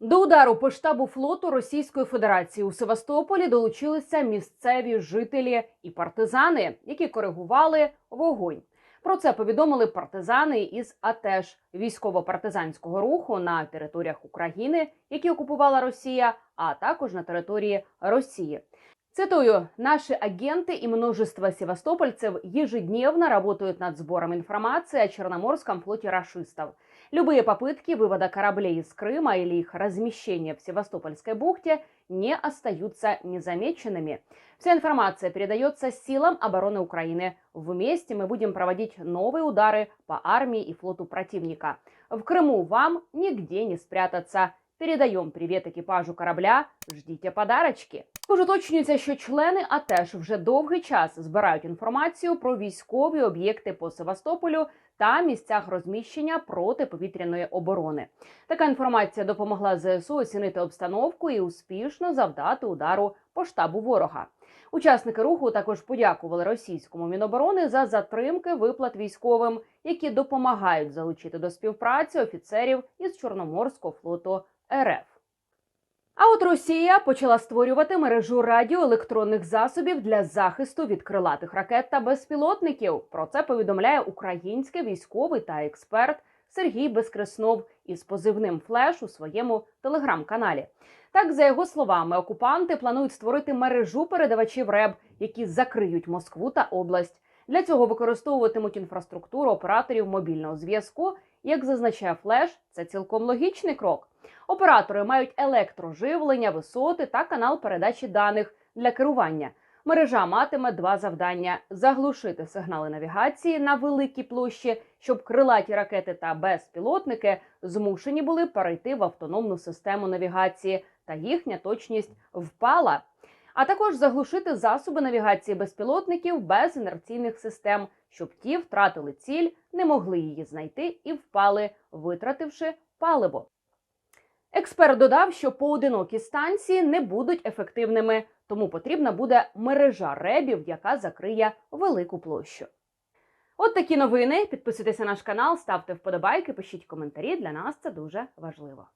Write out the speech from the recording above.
До удару по штабу флоту Російської Федерації у Севастополі долучилися місцеві жителі і партизани, які коригували вогонь. Про це повідомили партизани із АТЕШ військово-партизанського руху на територіях України, які окупувала Росія, а також на території Росії. Цитую, наши агенты и множество севастопольцев ежедневно работают над сбором информации о Черноморском флоте рашистов. Любые попытки вывода кораблей из Крыма или их размещения в Севастопольской бухте не остаются незамеченными. Вся информация передается силам обороны Украины. Вместе мы будем проводить новые удары по армии и флоту противника. В Крыму вам нигде не спрятаться. Передаємо привіт екіпажу корабля. Ждіть подарочки. Також уточнюється, що члени АТЕШ вже довгий час збирають інформацію про військові об'єкти по Севастополю та місцях розміщення протиповітряної оборони. Така інформація допомогла ЗСУ оцінити обстановку і успішно завдати удару по штабу ворога. Учасники руху також подякували російському міноборони за затримки виплат військовим, які допомагають залучити до співпраці офіцерів із Чорноморського флоту РФ. А от Росія почала створювати мережу радіоелектронних засобів для захисту від крилатих ракет та безпілотників. Про це повідомляє український військовий та експерт Сергій Безкреснов із позивним флеш у своєму телеграм-каналі. Так, за його словами, окупанти планують створити мережу передавачів РЕБ, які закриють Москву та область. Для цього використовуватимуть інфраструктуру операторів мобільного зв'язку. Як зазначає Флеш, це цілком логічний крок. Оператори мають електроживлення, висоти та канал передачі даних для керування. Мережа матиме два завдання: заглушити сигнали навігації на великій площі, щоб крилаті ракети та безпілотники змушені були перейти в автономну систему навігації, та їхня точність впала. А також заглушити засоби навігації безпілотників без інерційних систем, щоб ті втратили ціль, не могли її знайти і впали, витративши паливо. Експерт додав, що поодинокі станції не будуть ефективними, тому потрібна буде мережа ребів, яка закриє велику площу. От такі новини. Підписуйтесь на наш канал, ставте вподобайки, пишіть коментарі. Для нас це дуже важливо.